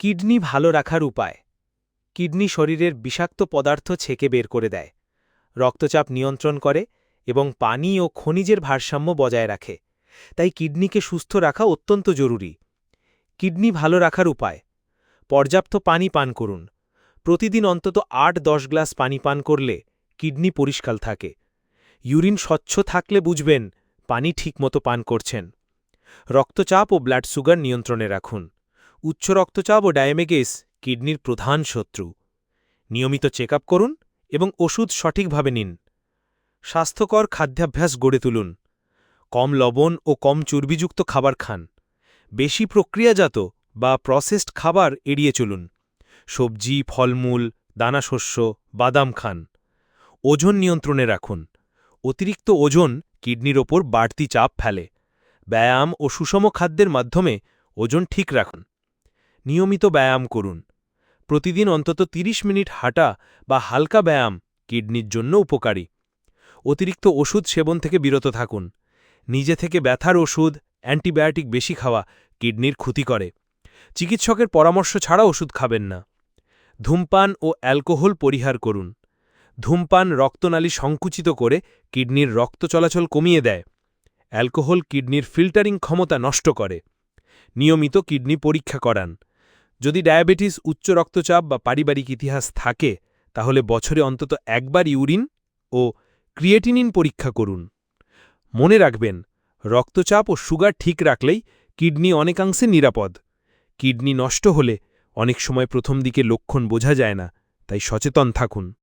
Kidney ভালো রাখার উপায়। কিডনি শরীরের বিষাক্ত পদার্থ ছেকে বের করে দেয়। রক্তচাপ নিয়ন্ত্রণ করে এবং পানি ও খনিজের ভারসাম্য বজায় রাখে। তাই কিডনিকে সুস্থ রাখা অত্যন্ত জরুরি। কিডনি ভালো রাখার উপায়। পর্যাপ্ত পানি পান করুন। প্রতিদিন অন্তত আট দশ গ্লাস পানি পান করলে কিডনি পরিষ্কার থাকে। ইউরিন স্বচ্ছ থাকলে বুঝবেন পানি ঠিকমতো পান করছেন। রক্তচাপ ও ব্লাড সুগার নিয়ন্ত্রণে রাখুন। উচ্চ রক্তচাপ ও ডায়াবেটিস, কিডনির প্রধান শত্রু। নিয়মিত চেক করুন এবং ওষুধ সঠিকভাবে নিন। স্বাস্থ্যকর খাদ্যাভ্যাস গড়ে তুলুন। কম লবণ ও কম চর্বিযুক্ত খাবার খান। বেশি প্রক্রিয়াজাত বা প্রসেসড খাবার এড়িয়ে চলুন। সবজি, ফলমূল, দানাশস্য, বাদাম খান। ওজন নিয়ন্ত্রণে রাখুন। অতিরিক্ত ওজন কিডনির ওপর বাড়তি চাপ ফেলে। ব্যায়াম ও সুষম খাদ্যের মাধ্যমে ওজন ঠিক রাখুন। নিয়মিত ব্যায়াম করুন। প্রতিদিন অন্তত ৩০ মিনিট হাঁটা বা হালকা ব্যায়াম কিডনির জন্য উপকারী। অতিরিক্ত ওষুধ সেবন থেকে বিরত থাকুন। নিজে থেকে ব্যথার ওষুধ, অ্যান্টিবায়োটিক বেশি খাওয়া কিডনির ক্ষতি করে। চিকিৎসকের পরামর্শ ছাড়া ওষুধ খাবেন না। ধূমপান ও অ্যালকোহল পরিহার করুন। ধূমপান রক্তনালী সংকুচিত করে কিডনির রক্ত চলাচল কমিয়ে দেয়। অ্যালকোহল কিডনির ফিল্টারিং ক্ষমতা নষ্ট করে। নিয়মিত কিডনি পরীক্ষা করান। যদি ডায়াবেটিস, উচ্চ রক্তচাপ বা পারিবারিক ইতিহাস থাকে, তাহলে বছরে অন্তত একবার ইউরিন ও ক্রিয়েটিনিন পরীক্ষা করুন। মনে রাখবেন, রক্তচাপ ও সুগার ঠিক রাখলেই কিডনি অনেকাংশে নিরাপদ। কিডনি নষ্ট হলে অনেক সময় প্রথম দিকে লক্ষণ বোঝা যায় না, তাই সচেতন থাকুন।